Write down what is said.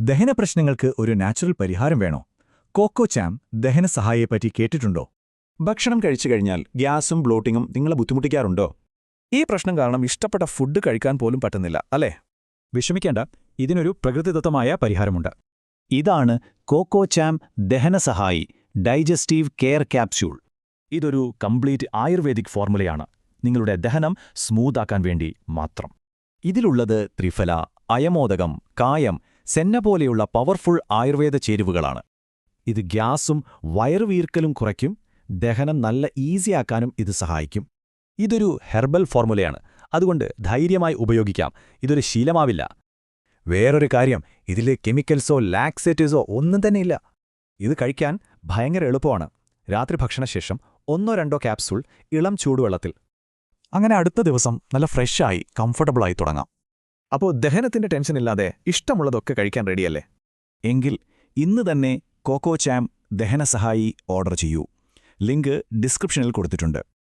ദഹന പ്രശ്നങ്ങൾക്ക് ഒരു നാച്ചുറൽ പരിഹാരം വേണോ? കോക്കോ ചാം ദഹന സഹായിയെപ്പറ്റി കേട്ടിട്ടുണ്ടോ? ഭക്ഷണം കഴിച്ചു കഴിഞ്ഞാൽ ഗ്യാസും ബ്ലോട്ടിങ്ങും നിങ്ങളെ ബുദ്ധിമുട്ടിക്കാറുണ്ടോ? ഈ പ്രശ്നം കാരണം ഇഷ്ടപ്പെട്ട ഫുഡ് കഴിക്കാൻ പോലും പറ്റുന്നില്ല അല്ലേ? വിഷമിക്കേണ്ട ഇതിനൊരു പ്രകൃതിദത്തമായ പരിഹാരമുണ്ട്. ഇതാണ് കോക്കോ കോക്കോചാം ദഹനസഹായി ഡൈജസ്റ്റീവ് കെയർ ക്യാപ്സ്യൂൾ. ഇതൊരു കംപ്ലീറ്റ് ആയുർവേദിക് ഫോർമുലയാണ്. നിങ്ങളുടെ ദഹനം സ്മൂത്താക്കാൻ വേണ്ടി മാത്രം. ഇതിലുള്ളത് ത്രിഫല അയമോദകം കായം സെന്ന പോലെയുള്ള പവർഫുൾ ആയുർവേദ ചേരുവകളാണ്. ഇത് ഗ്യാസും വയറുവീർക്കലും കുറയ്ക്കും ദഹനം നല്ല ഈസിയാക്കാനും ഇത് സഹായിക്കും. ഇതൊരു ഹെർബൽ ഫോർമുലയാണ്. അതുകൊണ്ട് ധൈര്യമായി ഉപയോഗിക്കാം. ഇതൊരു ശീലമാവില്ല. വേറൊരു കാര്യം ഇതിലെ കെമിക്കൽസോ ലാക്സേറ്റീവ്സോ ഒന്നും തന്നെയില്ല ഇത് കഴിക്കാൻ ഭയങ്കര എളുപ്പമാണ്. രാത്രി ഭക്ഷണശേഷം ഒന്നോ രണ്ടോ ക്യാപ്സൂൾ ഇളം ചൂടുവെള്ളത്തിൽ. അങ്ങനെ അടുത്ത ദിവസം നല്ല ഫ്രഷായി കംഫർട്ടബിളായി തുടങ്ങാം. അപ്പോൾ ദഹനത്തിന്റെ ടെൻഷൻ ഇല്ലാതെ ഇഷ്ടമുള്ളതൊക്കെ കഴിക്കാൻ റെഡിയല്ലേ? എങ്കിൽ ഇന്ന് തന്നെ കോക്കോ ചാം ദഹനസഹായി ഓർഡർ ചെയ്യൂ. ലിങ്ക് ഡിസ്ക്രിപ്ഷനിൽ കൊടുത്തിട്ടുണ്ട്.